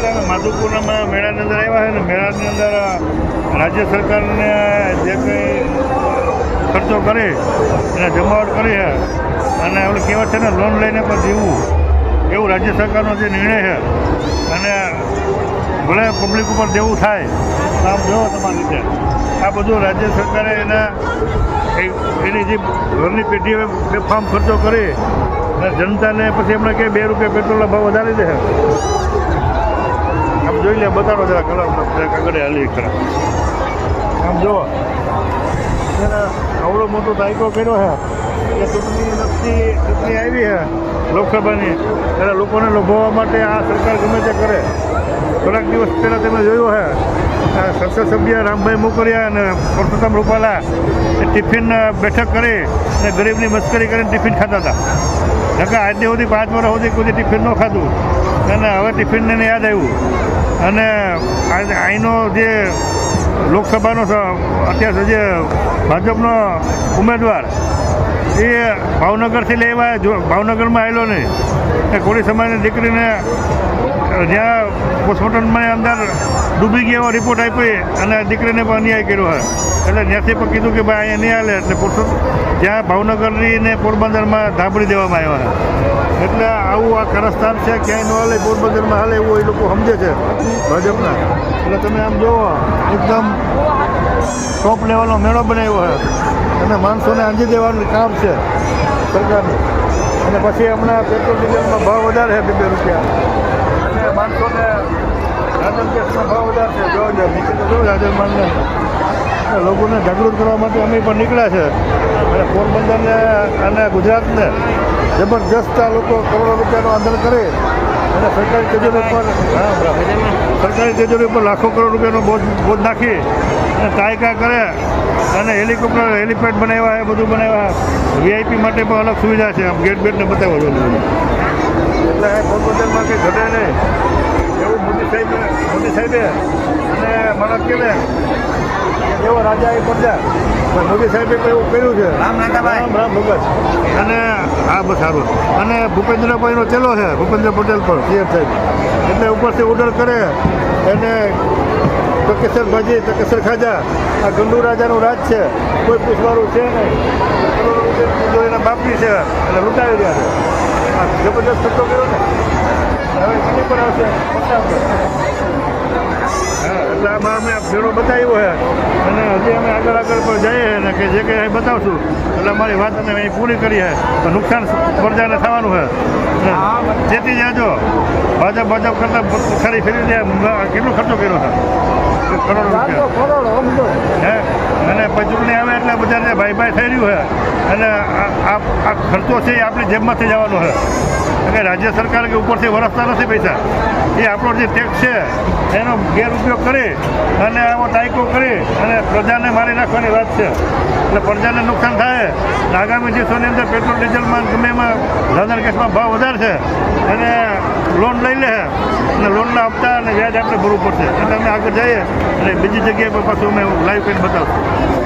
અમે માધુપુરના મેળાની અંદર આવ્યા છે ને મેળાની અંદર રાજ્ય સરકારને જે કંઈ ખર્ચો કરે એને જમાવટ કરી છે અને ઓલું કહેવત છે ને લોન લઈને પણ જીવવું. એવું રાજ્ય સરકારનો જે નિર્ણય છે અને ભલે પબ્લિક ઉપર દેવું થાય આમ જોવો તમારી રીતે. આ બધું રાજ્ય સરકારે એના એની જે ઘરની પેઢીએ બેફામ ખર્ચો કરી અને જનતાને પછી એમણે કે બે રૂપિયા પેટ્રોલના ભાવ વધારી દે આમ જોઈ લે બતાડો જરા કલર આગળ હાલી ખરા. આમ જુઓ. આવડો મોટો દાયકો કર્યો છે. કે ચૂંટણી નક્કી ચૂંટણી આવી છે લોકસભાની. ત્યારે લોકોને લોભાવવા માટે આ સરકાર ગમે તે કરે. થોડાક દિવસ પહેલાં તમે જોયું આ સંસદ સભ્ય રામભાઈ મોકરિયા અને પરસોત્તમ રૂપાલા એ ટિફિન બેઠક કરી અને ગરીબની મસ્કરી કરીને ટિફિન ખાતા હતા. નકા આજની સુધી પાંચ વર્ષ સુધી કોઈ ટિફિન ન ખાધું. અને હવે ટિફિનને યાદ આવ્યું. અને અહીંનો જે લોકસભાનો અત્યાર જે ભાજપનો ઉમેદવાર, એ ભાવનગરથી લેવા ભાવનગરમાં આવેલો નહીં. એ કોળી સમાજની દીકરીને જ્યાં પોસ્ટમોર્ટમમાં અંદર ડૂબી ગયો રિપોર્ટ આપી અને દીકરીને પણ અન્યાય કર્યો હોય. એટલે ત્યાંથી પણ કીધું કે ભાઈ અહીંયા નહીં હાલે એટલે પોસ્ટ જ્યાં ભાવનગરની ને પોરબંદરમાં ધાબળી દેવામાં આવ્યા છે એટલે આવું આ કારસ્તાન છે, ક્યાંય ન હાલે, પોરબંદરમાં હાલે એવું એ લોકો સમજે છે ભાજપના. એટલે તમે આમ જુઓ, એકદમ ટોપ લેવલનો મેળો બનાવ્યો છે. અને માણસોને આંજી દેવાનું કામ છે સરકારનું. અને પછી હમણાં પેટ્રોલ ડીઝલમાં ભાવ વધારે છે બે રૂપિયા. અને માણસોને રાજન ગેસનો ભાવ વધારે છે. જો નીચે તો જોયું રાજન માનને લોકોને જાગૃત કરવા માટે અમે પણ નીકળ્યા છે. અને પોરબંદરને અને ગુજરાતને જબરજસ્ત આ લોકો કરોડો રૂપિયાનો આંદોલન કરે. અને સરકારી તેજોરી પર સરકારી તેજોરી ઉપર લાખો કરોડ રૂપિયાનો બોજ બોજ નાખી અને તાયકા કરે. અને હેલિકોપ્ટર હેલિપેડ બનાવ્યા એ બધું બનાવ્યા. વીઆઈપી માટે પણ અલગ સુવિધા છે. આમ ગેટ બેટને બતાવવા જોઈએ એટલે આ પોરબંદરમાં કંઈ ઘટે નહીં. એવું મોદી સાહેબે મોદી સાહેબે અને મારા કેવે એવો રાજા એ પડ્યા પણ મોદી સાહેબે તો એવું કર્યું છે. રામ નાટાભાઈ. રામ રામ ભગત. અને હા બસ સારું. અને ભૂપેન્દ્રભાઈનો ચેલો છે ભૂપેન્દ્ર પટેલ પર સીએમ સાહેબ. એટલે ઉપરથી ઓર્ડર કરે એને તકેસર ભાજી તકેસર ખાજા. આ ગંડુ રાજાનું રાજ છે. કોઈ પૂછવાનું છે નહીં. એના બાપની છે એટલે લૂંટાવી રહ્યા છે. આ જબરદસ્ત ખર્ચો કર્યો ને. હવે કીધી પર આવશે? હા એટલે આમાં અમે ભેળો બતાવ્યો છે. અને હજી અમે આગળ આગળ પર જઈએ ને કે જે કંઈ અહીં બતાવશું. એટલે અમારી વાત અમે અહીં પૂરી કરી છે. તો નુકસાન પ્રજાને થવાનું છે. અને જેથી જાજો ભાજપ ભાજપ કરતાં ખરી ફેરી કેટલો ખર્ચો કર્યો છે? કરોડો રૂપિયા. હે? અને પછી બધાને ભાઈ ભાઈ થઈ રહ્યું છે. અને આ- ખર્ચો છે એ આપણી જેબમાંથી જવાનો છે. એટલે રાજ્ય સરકાર કે ઉપરથી વરસતા નથી પૈસા. એ આપણો જે ટેક્સ છે, એનો ગેરઉપયોગ કરી અને આવો ટાઈકો કરી અને પ્રજાને મારી નાખવાની વાત છે. એટલે પ્રજાને નુકસાન થાય. આગામી દિવસોની અંદર પેટ્રોલ, ડીઝલમાં ગમે એમાં દાદર કેસમાં ભાવ વધારશે અને લોન લઈ લે. અને લોનના હપ્તા અને વ્યાજ આપણે ભરવું પડશે. એટલે અમે આગળ જઈએ અને બીજી જગ્યાએ પાછું અમે લાઈવ કરીને બતાવશું.